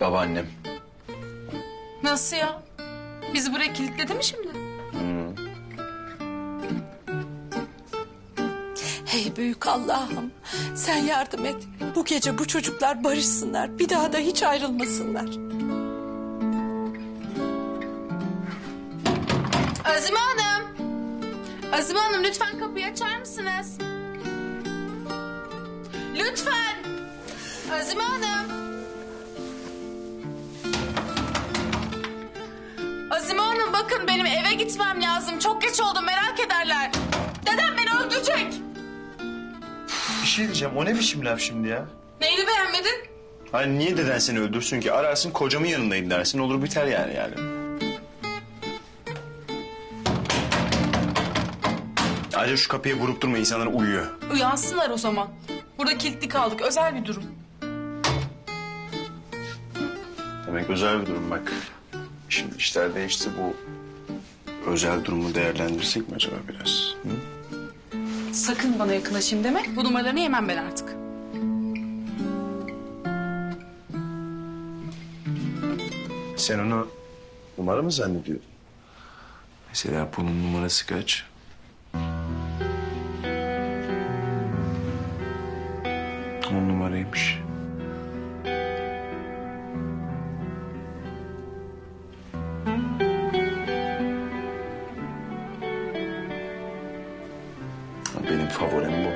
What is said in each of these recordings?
Babaannem. Nasıl ya? Bizi buraya kilitledi mi şimdi? Hey büyük Allah'ım sen yardım et. Bu gece bu çocuklar barışsınlar. Bir daha da hiç ayrılmasınlar. Azime Hanım. Azime Hanım lütfen kapıyı açar mısınız? Lütfen. Azime Hanım. Bakın benim eve gitmem lazım. Çok geç oldu merak ederler. Dedem beni öldürecek. Bir şey diyeceğim. O ne biçim laf şimdi ya? Neyini beğenmedin? Hani niye deden seni öldürsün ki? Ararsın kocamın yanındayım dersin. Olur biter yani yani. Ayrıca şu kapıya vurup durma insanlar uyuyor. Uyansınlar o zaman. Burada kilitli kaldık özel bir durum. Demek özel bir durum bak. Şimdi işler değişti bu özel durumu değerlendirsek mi acaba biraz? Hı? Sakın bana yakınlaşayım deme. Bu numaralarını yemem ben artık. Sen onu numara mı zannediyordun? Mesela bunun numarası kaç? On numaraymış. Benim favorim bu.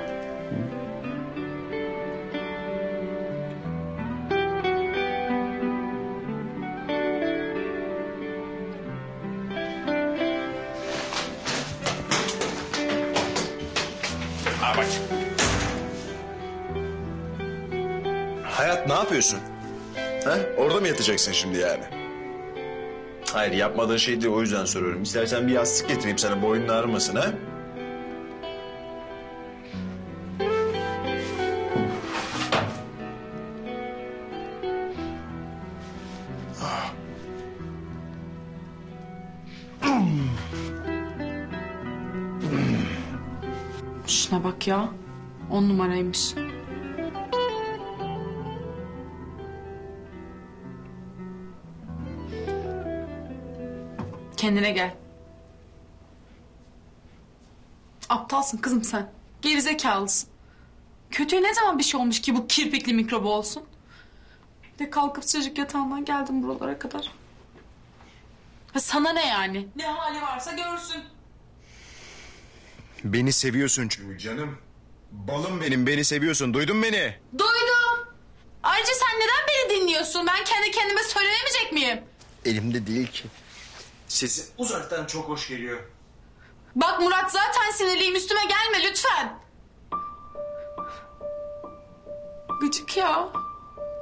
Ha. Hayat ne yapıyorsun? Ha? Orada mı yatacaksın şimdi yani? Hayır yapmadığın şey değil o yüzden soruyorum. İstersen bir yastık getireyim sana boynun ağrımasın ha? Şuna bak ya. On numaraymış. Kendine gel. Aptalsın kızım sen. Gerizekalısın. Kötüye ne zaman bir şey olmuş ki bu kirpikli mikrobu olsun? Bir de kalkıp çocuk yatağından geldim buralara kadar. Ha sana ne yani? Ne hali varsa görsün. Beni seviyorsun çünkü canım. Balım benim beni seviyorsun duydun beni? Duydum. Ayrıca sen neden beni dinliyorsun? Ben kendi kendime söylenemeyecek miyim? Elimde değil ki. Sesin uzaktan çok hoş geliyor. Bak Murat zaten sinirliyim üstüme gelme lütfen. Gıcık ya.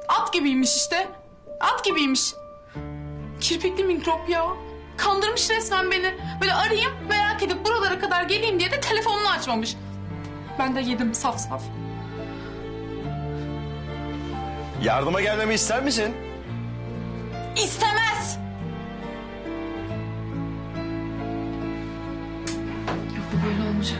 At gibiymiş işte. At gibiymiş. Kirpikli mikrop ya. Kandırmış resmen beni. Böyle arayayım edip buralara kadar geleyim diye de telefonunu açmamış. Ben de yedim saf saf. Yardıma gelmemi ister misin? İstemez.